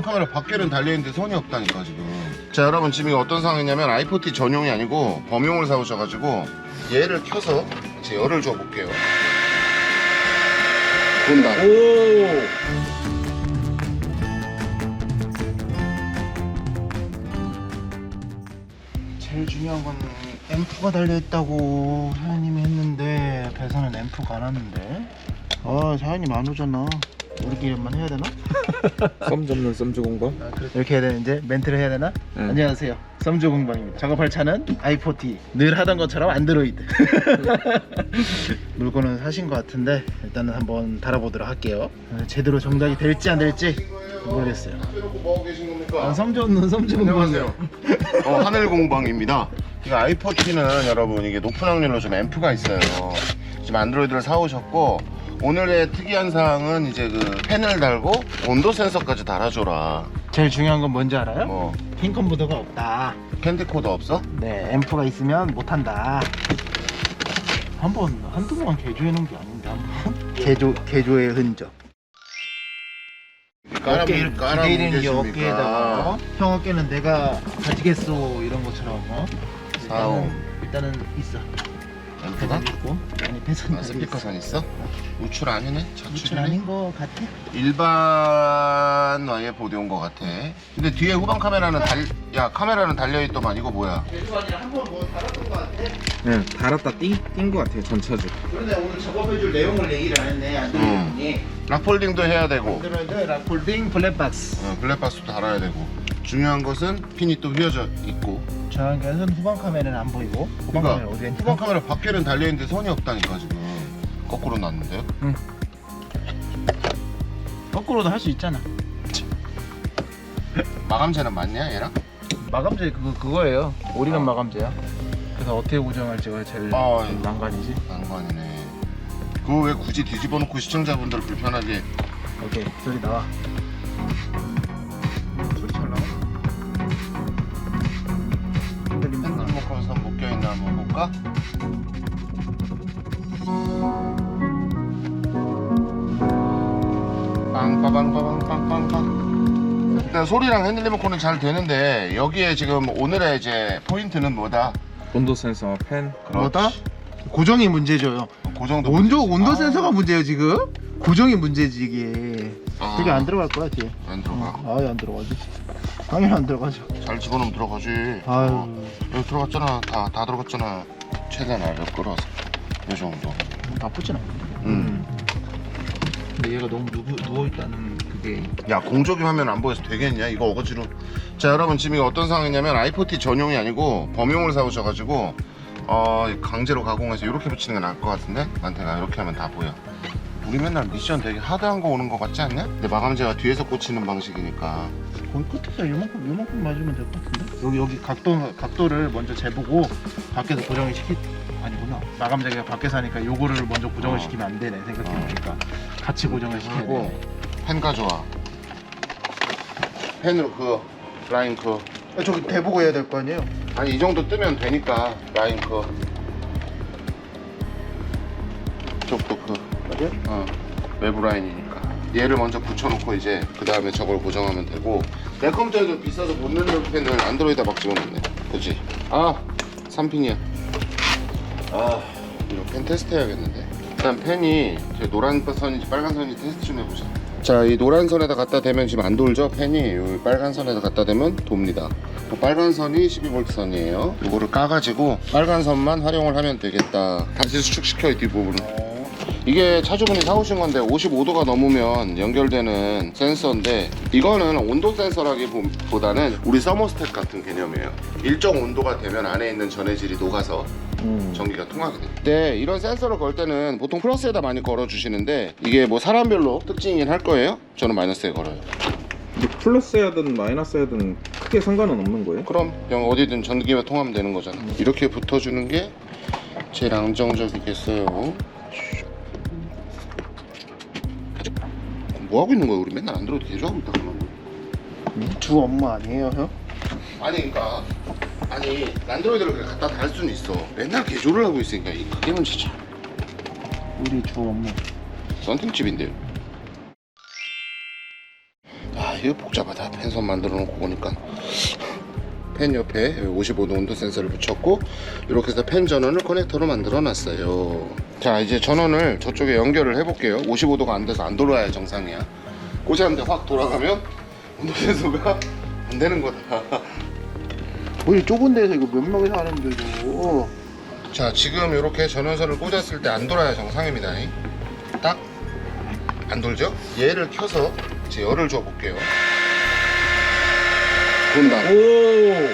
후방 카메라 밖에는 달려있는데 선이 없다니까 지금. 자 여러분 지금 이거 어떤 상황이냐면 i40 전용이 아니고 범용을 사오셔가지고 얘를 켜서 이제 열을 줘볼게요. 본다. 오. 제일 중요한 건 앰프가 달려있다고 사장님이 했는데 배선은 앰프가 안 왔는데. 아 사장님 안 오잖아 우리끼리만 해야 되나? 썸 접는 썸주 공방. 이렇게 해야 되는데 멘트를 해야 되나? 네. 안녕하세요 썸주 공방입니다 작업할 차는 i40 늘 하던 것처럼 안드로이드 물건은 사신 것 같은데 일단은 한번 달아보도록 할게요 어, 제대로 정작이 될지 안 될지 모르겠어요 해놓고 뭐하고 계신 겁니까? 아, 썸주 없는 썸주 공방이요 안녕하세요. 어, 하늘 공방입니다. 이거 i40는 여러분 이게 높은 확률로 좀 앰프가 있어요. 지금 안드로이드를 사오셨고 오늘의 특이한 사항은 이제 그 펜을 달고 온도 센서까지 달아줘라. 제일 중요한 건 뭔지 알아요? 뭐 핑컨 보드가 없다 캔디 코드 없어? 네, 앰프가 있으면 못한다. 한 번 한두 번 개조해 놓은 게 아닌데 한 번 개조 개조의 흔적. 어깨 기대는 게 어깨에다가 형 어깨는 내가 가지겠소 이런 것처럼 어? 일단은, 일단은 있어. 앰프가? 있고 아니 배선 아, 스피커선 있어? 우출 아니네? 우출? 아닌 거 같아? 일반 와이에 보드 온거 같아. 근데 뒤에 후방 카메라는 달, 야 카메라는 달려있더만 이거 뭐야? 개조 아니라 한번 뭐 달았던 거 같아. 네, 달았다 띵띵것 같아요 전차주. 그런데 오늘 작업해줄 내용을 얘기를 안 했네 안드로이드니. 락폴딩도 해야 되고 안드로이드 락폴딩 블랙박스. 어, 블랙박스도 달아야 되고 중요한 것은 핀이 또 휘어져 있고 저한 개는 후방 카메라는 안 보이고 후방 카메라 그러니까 어디에 있냐? 후방 카메라 밖에는 달려있는데 선이 없다니까 지금 거꾸로 놨는데요? 거꾸로도 할 수 있잖아. 마감재는 맞냐 얘랑? 마감재 그거 그거예요. 올인원 마감재야. 그래서 어떻게 고정할지가 제일 아, 난관이지. 난관이네 그거 왜 굳이 뒤집어 놓고 시청자분들 불편하게 오케이 소리 나와. 볼까? 빵빠방빠방빵빵빵 일단 소리랑 핸들 리모컨은 잘 되는데 여기에 지금 오늘의 이제 포인트는 뭐다? 온도 센서 펜. 뭐다? 고정이 문제죠. 그 정도 온도 문제지. 온도 아, 센서가 문제예요 지금. 고정이 문제지 이게. 아. 이게 안 들어갈 거야 뒤에. 안 들어가 아예 안 들어가지. 당연히 안 들어가죠. 잘 집어넣으면 들어가지. 아유. 어, 여기 들어갔잖아. 다, 다 들어갔잖아. 최대한 아래 끌어서. 이 정도. 나쁘진 않아. 음. 근데 얘가 너무 누워, 누워있다는 그게. 야 공조기 화면 안 보여서 되겠냐? 이거 어거지로. 자 여러분 지금 이거 어떤 상황이냐면 i40 전용이 아니고 범용을 사오셔가지고 어 강제로 가공해서 이렇게 붙이는 게 나을 것 같은데? 나한테가 이렇게 하면 다 보여 우리 맨날 미션 되게 하드한 거 오는 거 같지 않냐? 근데 마감재가 뒤에서 꽂히는 방식이니까. 거의 끝에서 이만큼 이만큼 맞으면 될 것 같은데? 여기 여기 각도 각도를 먼저 재보고 밖에서 고정을 시키 아니구나. 마감재가 밖에서 하니까 요거를 먼저 고정을 어. 시키면 안 되네 생각해보니까. 같이 고정을 시켜야 하고 돼 펜 가져와. 펜으로 그어 라인 그어 아, 저기 대보고 해야 될 거 아니에요? 아니 이 정도 뜨면 되니까 라인 그어 쪽도 그. 맞 아요? 어, 외부 라인이니까. 얘를 먼저 붙여놓고 이제 그 다음에 저걸 고정하면 되고. 내 컴퓨터에도 비싸서 못 넣는 펜을 안드로이드에 막 집어넣네. 그치? 아 3핀이야. 아 이거 펜 테스트 해야겠는데. 일단 펜이 저 노란 선인지 빨간 선인지 테스트 좀 해보자. 자 이 노란 선에다 갖다 대면 지금 안 돌죠? 펜이 이 빨간 선에다 갖다 대면 돕니다. 그 빨간 선이 12V 선이에요. 이거를 까가지고 빨간 선만 활용을 하면 되겠다. 다시 수축시켜요 뒷부분을 이게 차주분이 사오신 건데 55도가 넘으면 연결되는 센서인데 이거는 온도 센서라기보다는 우리 서머스택 같은 개념이에요. 일정 온도가 되면 안에 있는 전해질이 녹아서 음. 전기가 통하게 돼요. 네 이런 센서를 걸 때는 보통 플러스에다 많이 걸어 주시는데 이게 뭐 사람별로 특징이긴 할 거예요? 저는 마이너스에 걸어요. 근데 플러스야든 마이너스야든 크게 상관은 없는 거예요? 그럼 그냥 어디든 전기가 통하면 되는 거잖아. 이렇게 붙어주는 게 제일 안정적이겠어요 뭐 하고 있는 거야 우리? 맨날 안드로이드 개조하고 있다 그러면. 주 업무 아니에요 형? 아니 그러니까 아니 안드로이드를 그냥 갖다 달 수는 있어. 맨날 개조를 하고 있으니까 이 그게 문제지 우리 주 업무 썬팅집인데요 아 이거 복잡하다. 펜선 만들어 놓고 보니까 펜 옆에 55도 온도 센서를 붙였고 이렇게 해서 펜 전원을 커넥터로 만들어 놨어요. 자 이제 전원을 저쪽에 연결을 해 볼게요. 55도가 안 돼서 안 돌아야 정상이야. 꽂았는데 확 돌아가면 온도 센서가 안 되는 거다. 우리 좁은 데서 이거 몇 명이서 하는데 이거. 자 지금 이렇게 전원선을 꽂았을 때 안 돌아야 정상입니다. 딱 안 돌죠? 얘를 켜서 이제 열을 줘 볼게요 돈다 오.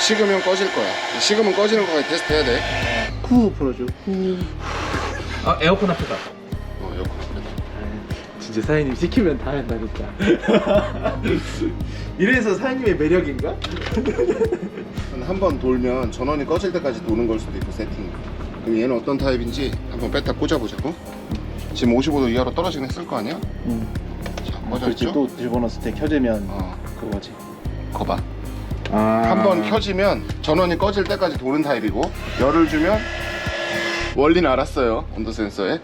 식으면 꺼질 거야 식으면 꺼지는 거까지 테스트 해야 돼 후 풀어줘 후 아 에어컨 앞에다. 어, 에어컨 앞에다. 진짜 사장님 시키면 다 한다 진짜. 이래서 사장님의 매력인가? 한번 돌면 전원이 꺼질 때까지 도는 걸 수도 있고 세팅이 그럼 얘는 어떤 타입인지 한번 뺐다 꽂아보자고 지금 55도 이하로 떨어지긴 했을 거 아니야? 응. 자 그렇지 꽂았죠? 또 집어넣었을 때 켜지면 어 그거지 거봐. 아. 한번 켜지면 전원이 꺼질 때까지 도는 타입이고 열을 주면 원리는 알았어요 온도 센서에.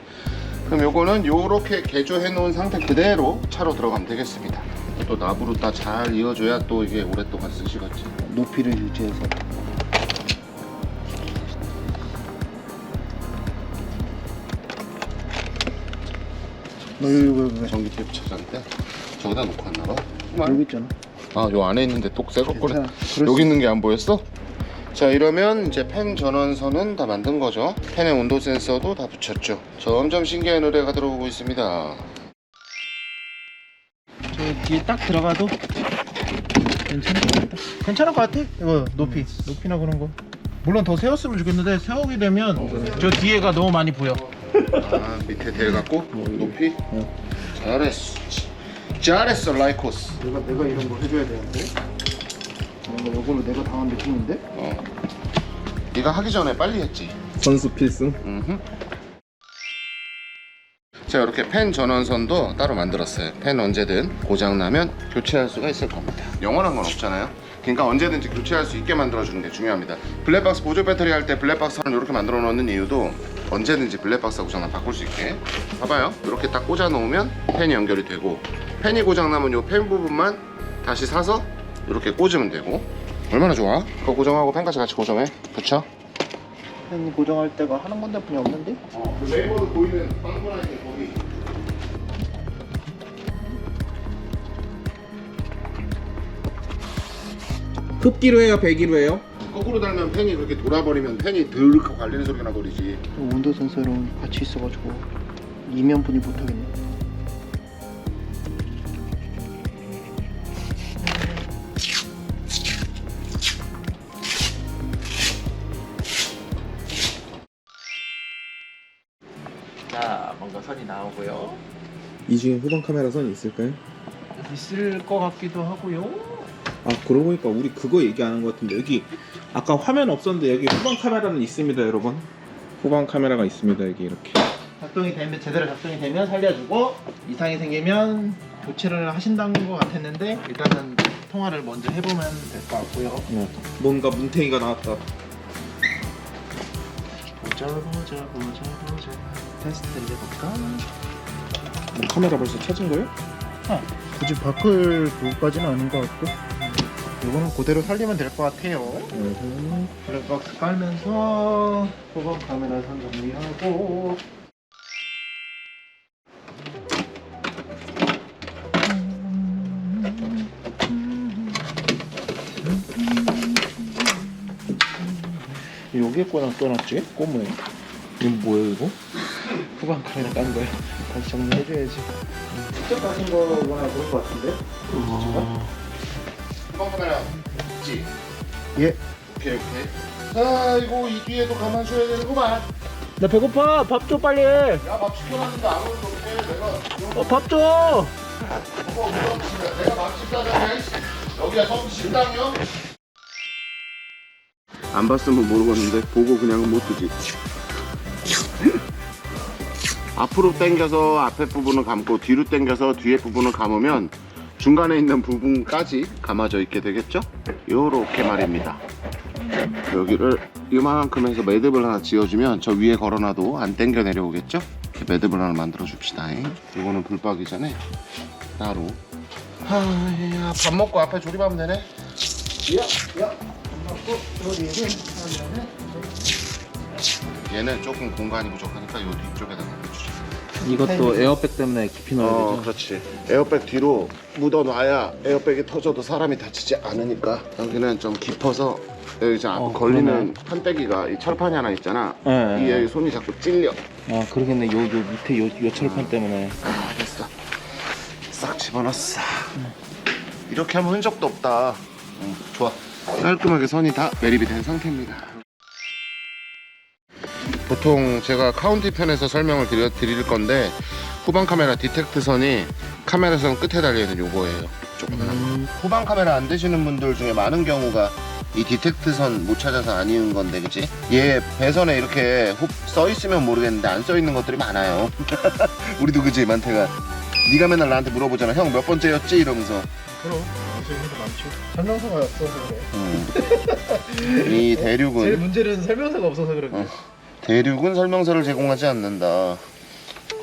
그럼 요거는 요렇게 개조해 놓은 상태 그대로 차로 들어가면 되겠습니다. 또 나부로 다 잘 이어줘야 또 이게 오랫동안 쓰시겠지. 높이를 유지해서. 너 왜? 전기 테이프 찾았는데 저기다 놓고 왔나 봐 여기 있잖아. 아 요 안에 있는데 똑새거 괜찮아. 그럴 여기 수- 있는 게 안 보였어? 자 이러면 이제 펜 전원선은 다 만든 거죠. 펜의 온도 센서도 다 붙였죠. 점점 신기한 노래가 들어오고 있습니다. 저 뒤에 딱 들어가도 괜찮을 것 같다. 괜찮을 것 같아? 이거 높이. 높이나 그런 거. 물론 더 세웠으면 좋겠는데 세우게 되면 저 뒤에가 너무 많이 보여. 아 밑에 대 갖고? 높이? 어. 잘했어 잘했어 라이코스. 내가 내가 이런 거 해줘야 되는데? 이런 거 이걸로 내가 당한 느낌인데? 어. 네가 하기 전에 빨리 했지. 선수 필승. 음흠. 자 이렇게 펜 전원선도 따로 만들었어요. 펜 언제든 고장나면 교체할 수가 있을 겁니다. 영원한 건 없잖아요 그러니까 언제든지 교체할 수 있게 만들어주는 게 중요합니다. 블랙박스 보조 배터리 할 때 블랙박스를 이렇게 만들어 놓는 이유도 언제든지 블랙박스 고장나면 바꿀 수 있게. 봐봐요. 이렇게 딱 꽂아 놓으면 펜이 연결이 되고 펜이 고장나면 이 펜 부분만 다시 사서 이렇게 꽂으면 되고. 얼마나 좋아? 그거 고정하고 펜까지 같이 고정해. 그쵸? 펜 고정할 때가 하는 건데 분이 없는데? 어, 그 네이버도 보이는 빵꾸나 있 흡기로 해요, 배기로 해요? 거꾸로 달면 펜이 그렇게 돌아버리면 펜이 드르륵 갈리는 소리가 나버리지. 온도 센서랑 같이 있어가지고 이면 분이 못하겠네 자, 뭔가 선이 나오고요. 이 중에 후방 카메라 선 있을까요? 있을 것 같기도 하고요. 아 그러고 보니까 우리 그거 얘기하는 것 같은데 여기 아까 화면 없었는데 여기 후방 카메라는 있습니다 여러분. 후방 카메라가 있습니다 여기 이렇게. 작동이 되면 제대로 작동이 되면 살려주고 이상이 생기면 교체를 하신다는 것 같았는데 일단은 통화를 먼저 해보면 될 것 같고요. 어, 뭔가 문태기가 나왔다. 보자 보자 보자 보자 테스트를 해볼까? 카메라 벌써 찾은 거예요? 굳이 바꿀 그거까지는 아닌 것 같고 이거는 그대로 살리면 될 것 같아요 음, 블랙박스 깔면서 후방 카메라 선 정리하고 여기에 꽂아 떠놨지? 꼬무에 이건 뭐예요 이거? 후방 카메라 깐 거야 다시 정리해줘야지 직접 가신 거거나 그런 거 같은데? 후 방 카메라 있지? 예 오케이 오케이. 아이고 이 뒤에도 가만 쉬어야 되는구만. 나 배고파. 밥 줘 빨리. 야 밥 시켜놨는데 아무것도 없게 내가 어, 밥 줘. 이거 물어보시면 내가 밥집 사장이야. 이씨. 여기가 성 식당이요? 안 봤으면 모르겠는데 보고 그냥은 못 두지. 앞으로 당겨서 앞에 부분을 감고 뒤로 당겨서 뒤에 부분을 감으면 중간에 있는 부분까지 감아져 있게 되겠죠? 요렇게 말입니다. 여기를 이만큼 해서 매듭을 하나 지어주면 저 위에 걸어놔도 안 당겨 내려오겠죠? 이렇게 매듭을 하나 만들어 줍시다. 이거는 불박이 전에 따로 아, 밥 먹고 앞에 조립하면 되네. 얘는 조금 공간이 부족하니까 요 뒤쪽에다 넣어주자. 이것도 에어백 때문에 깊이 넣어야 어, 되죠? 그렇지. 에어백 뒤로 묻어놔야 에어백이 터져도 사람이 다치지 않으니까 여기는 좀 깊어서 여기 이제 앞에 어, 걸리는 판때기가 이 철판이 하나 있잖아. 네. 이게 여기 손이 자꾸 찔려. 아 그러겠네 요, 요 밑에 요, 요 철판 때문에 아, 됐어. 싹 집어넣었어. 이렇게 하면 흔적도 없다. 응, 좋아. 깔끔하게 선이 다 매립이 된 상태입니다. 보통 제가 카운티 편에서 설명을 드려, 드릴 건데 후방 카메라 디텍트 선이 카메라 선 끝에 달려있는 요거예요. 조그만한 거. 후방 카메라 안 되시는 분들 중에 많은 경우가 이 디텍트 선 못 찾아서 안 이은 건데 그치? 얘 배선에 이렇게 후- 써 있으면 모르겠는데 안 써 있는 것들이 많아요. 우리도 그지 만태가 네가 맨날 나한테 물어보잖아 형 몇 번째였지 이러면서 그럼 설명서 많죠. 설명서가 없어서 그래. 음. 이 제일 대륙은 문제는 설명서가 없어서 그런 거야. 어. 대륙은 설명서를 제공하지 않는다.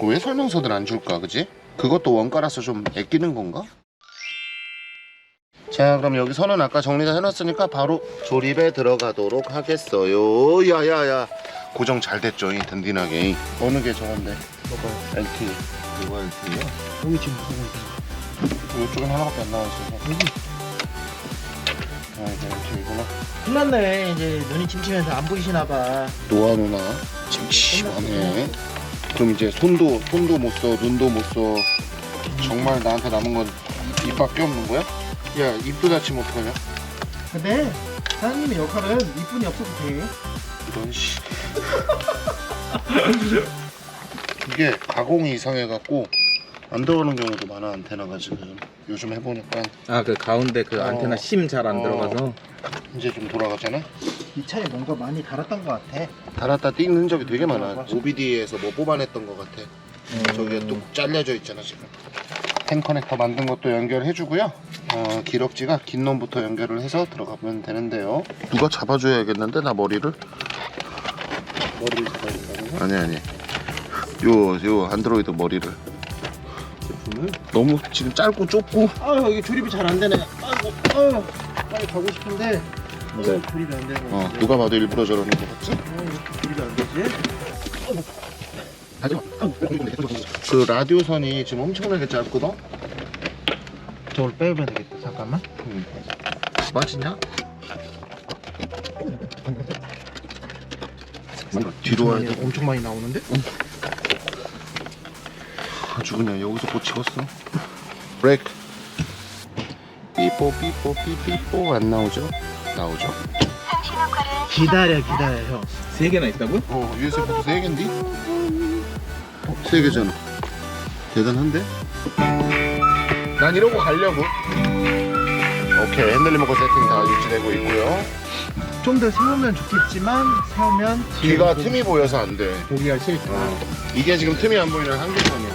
왜 설명서들 안 줄까 그지? 그것도 원가라서 좀 아끼는 건가? 자 그럼 여기 선은 아까 정리 다 해놨으니까 바로 조립에 들어가도록 하겠어요. 야야야. 고정 잘 됐죠 이 든든하게. 어느 게 저건데? 뭐가 LT 이거 LT요? 여기 지금 무슨 이쪽엔 하나밖에 안 나와 있어서 여기. 아 이게 끝났네. 이제 눈이 침침해서 안 보이시나 봐. 노아 누나 침침하네 그럼 이제 손도 손도 못 써 눈도 못 써 정말 나한테 남은 건 입밖에 없는 거야? 야 입도 다치면 어떡하냐 근데 사장님의 역할은 이쁜이 없어도 돼. 이런 씨 이게 가공이 이상해갖고 안 들어가는 경우도 많아 안테나가 지금 요즘 해보니까 아 그 가운데 그 어. 안테나 심 잘안 어. 들어가서 이제 좀 돌아가잖아? 이 차에 뭔가 많이 달았던 것 같아. 달았다 띵 흔적이 되게 많아. OBD에서 뭐 뽑아냈던 것 같아. 저기에 뚝 잘려져 있잖아 지금. 펜 커넥터 만든 것도 연결해주고요. 어, 기럭지가 긴 놈부터 연결을 해서 들어가면 되는데요. 누가 잡아줘야겠는데 나 머리를? 머리를 된다고. 아니 아니. 요 요 안드로이드 머리를. 제품을? 너무 지금 짧고 좁고. 아 여기 조립이 잘 안 되네. 아이고, 아유, 빨리 가고 싶은데 네. 어, 조립이 안 되네. 어 누가 봐도 일부러 저러는 거 같지? 어, 이렇게 조립이 안 되지? 하지마 그 라디오 선이 지금 엄청나게 짧거든? 저걸 빼면 되겠다. 잠깐만. 음. 맞지냐? 뒤로 와야 돼 엄청 많이 나오는데? 아주 그냥 여기서 고치겠어 브레이크 삐뽀 삐뽀 삐삐뽀 안 나오죠? 나오죠? 기다려, 기다려, 형. 세 개나 있다고? 어 USB도 세 개인데? 어, 세 개잖아 대단한데? 난 이러고 가려고 오케이 핸들 리모컨 세팅 다 유지되고 있고요 좀 더 세우면 좋겠지만 세우면 뒤가 틈이 보여서 안돼 보기가 싫다 이게 지금 틈이 안 보이는 한계점이야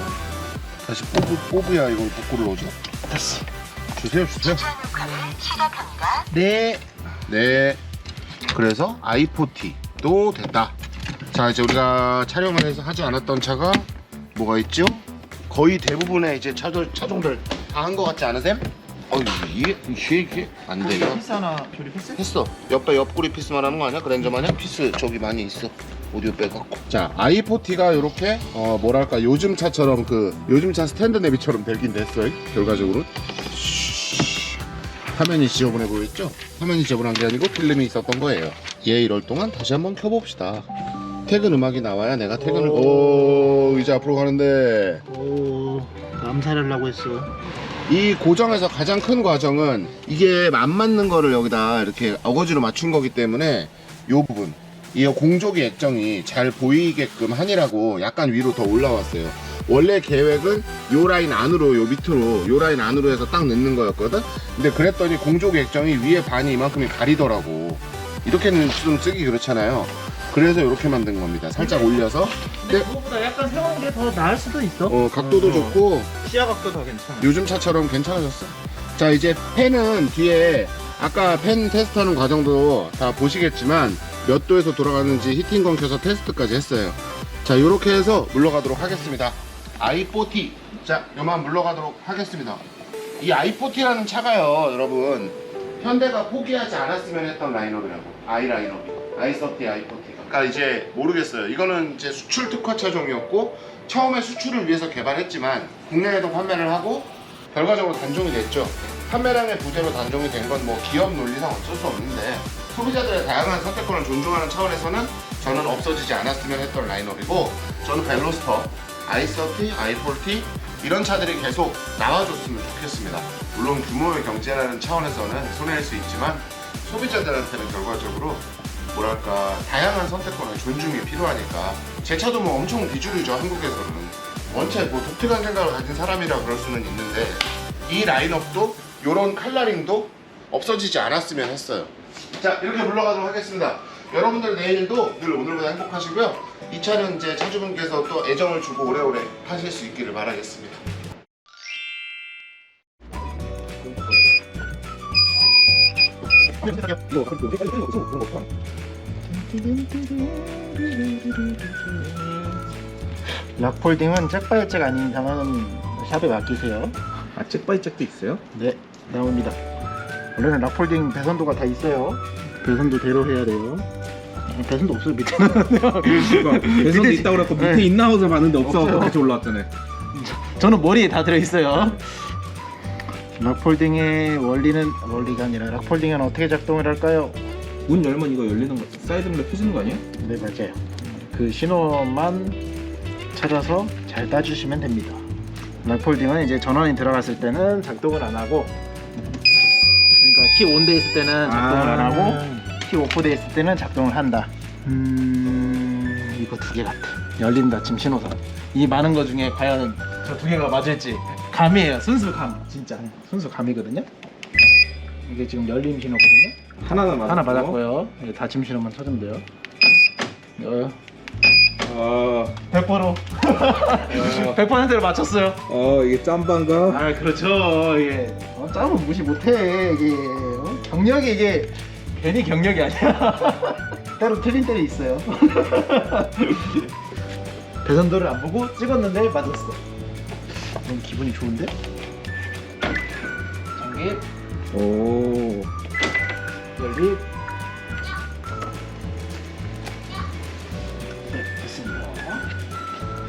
다시 뽀브, 뽀브야 이걸 복구를 넣어줘 됐어. 주세요 주세요 네. 네. 그래서 i40도 됐다. 자 이제 우리가 촬영을 해서 하지 않았던 차가 뭐가 있죠? 거의 대부분의 이제 차종, 차종들 다한거 같지 않으셈? 어 이게 이게 이게 안 돼요. 피스 하나 조립했어? 했어. 옆에 옆구리 피스 말하는 거 아니야? 그랜저 마냥 피스 저기 많이 있어. 오디오 빼갖고. 자 i40가 이렇게 어 뭐랄까 요즘 차처럼 그 요즘 차 스탠드 내비처럼 되긴 됐어요. 결과적으로. 화면이 지저분해 보였죠? 화면이 지저분한 게 아니고 필름이 있었던 거예요. 얘 이럴 동안 다시 한번 켜봅시다. 퇴근 음악이 나와야 내가 퇴근을 오 이제 앞으로 가는데 오, 암살하려고 했어. 이 고정에서 가장 큰 과정은 이게 안 맞는 거를 여기다 이렇게 어거지로 맞춘 거기 때문에 이 부분 이 공조기 액정이 잘 보이게끔 하니라고 약간 위로 더 올라왔어요 원래 계획은 요 라인 안으로 요 밑으로 요 라인 안으로 해서 딱 넣는 거였거든 근데 그랬더니 공조기 액정이 위에 반이 이만큼이 가리더라고 이렇게는 좀 쓰기 그렇잖아요 그래서 이렇게 만든 겁니다 살짝 올려서 근데 그거보다 약간 세우는 게더 나을 수도 있어. 어, 각도도 좋고 시야 각도 더 괜찮아. 요즘 차처럼 괜찮아졌어. 자 이제 팬은 뒤에 아까 팬 테스트하는 과정도 다 보시겠지만 몇 도에서 돌아가는지 히팅건 켜서 테스트까지 했어요. 자 이렇게 해서 물러가도록 하겠습니다. I40 자 요만 물러가도록 하겠습니다. 이 i40라는 차가요, 여러분. 현대가 포기하지 않았으면 했던 라인업이라고. i 라인업이. i30, i40가. 그러니까 이제 모르겠어요. 이거는 이제 수출 특화 차종이었고 처음에 수출을 위해서 개발했지만 국내에도 판매를 하고 결과적으로 단종이 됐죠. 판매량의 부재로 단종이 된 건 뭐 기업 논리상 어쩔 수 없는데 소비자들의 다양한 선택권을 존중하는 차원에서는 저는 없어지지 않았으면 했던 라인업이고 저는 벨로스터, i30, i40 이런 차들이 계속 나와줬으면 좋겠습니다. 물론 규모의 경제라는 차원에서는 손해일 수 있지만 소비자들한테는 결과적으로 뭐랄까 다양한 선택권의 존중이 필요하니까 제 차도 뭐 엄청 비주류죠 한국에서는. 원체 뭐 독특한 생각을 가진 사람이라 그럴 수는 있는데 이 라인업도 요런 칼라링도 없어지지 않았으면 했어요. 자 이렇게 물러가도록 하겠습니다 여러분들 내일도 늘 오늘보다 행복하시고요 이 차는 이제 차주분께서 또 애정을 주고 오래오래 하실 수 있기를 바라겠습니다 락폴딩은 잭바이잭 아닌 이상은 샵에 맡기세요. 아 잭바이잭도 있어요? 네, 나옵니다. 원래는 락폴딩 배선도가 다 있어요. 배선도 대로 해야 돼요. 아, 배선도 없어요 밑에는. 그러니까 배선도 있다고 그랬고 밑에 네. 있나 하고서 봤는데 없어서 없어요. 같이 올라왔잖아요 저는 머리에 다 들어 있어요. 락폴딩의 원리는 원리가 아니라 락폴딩은 어떻게 작동을 할까요? 문 열면 이거 열리는 거 사이드 밀러 켜지는 거 아니에요? 네 맞아요. 그 신호만 찾아서 잘 따주시면 됩니다. 락폴딩은 이제 전원이 들어갔을 때는 작동을 안 하고 키 온돼 있을 때는 작동을 아. 안 하고 키 오프돼 있을 때는 작동을 한다. 음 이거 두 개 같아. 열린 닫힘 신호선. 이 많은 거 중에 과연 저 두 개가 맞을지 감이에요. 순수 감. 진짜 순수 감이거든요. 이게 지금 열림 신호거든요. 하나는 맞았고 하나 받았고요. 이제 닫힘 신호만 찾으면 돼요. 어, 아, 100%로 100%를 맞췄어요. 어 이게 짬반가? 아 그렇죠. 이게 어, 짬은 무시 못해. 이게 어? 경력이 이게 괜히 경력이 아니야. 따로 틀린 때이 있어요. 대선도를 안 보고 찍었는데 맞았어. 너무 기분이 좋은데? 장기, 오. 열기. 네, 됐습니다.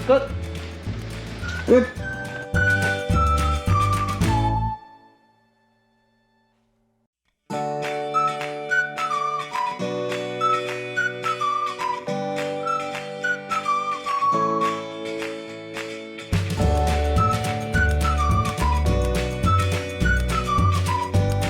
끝!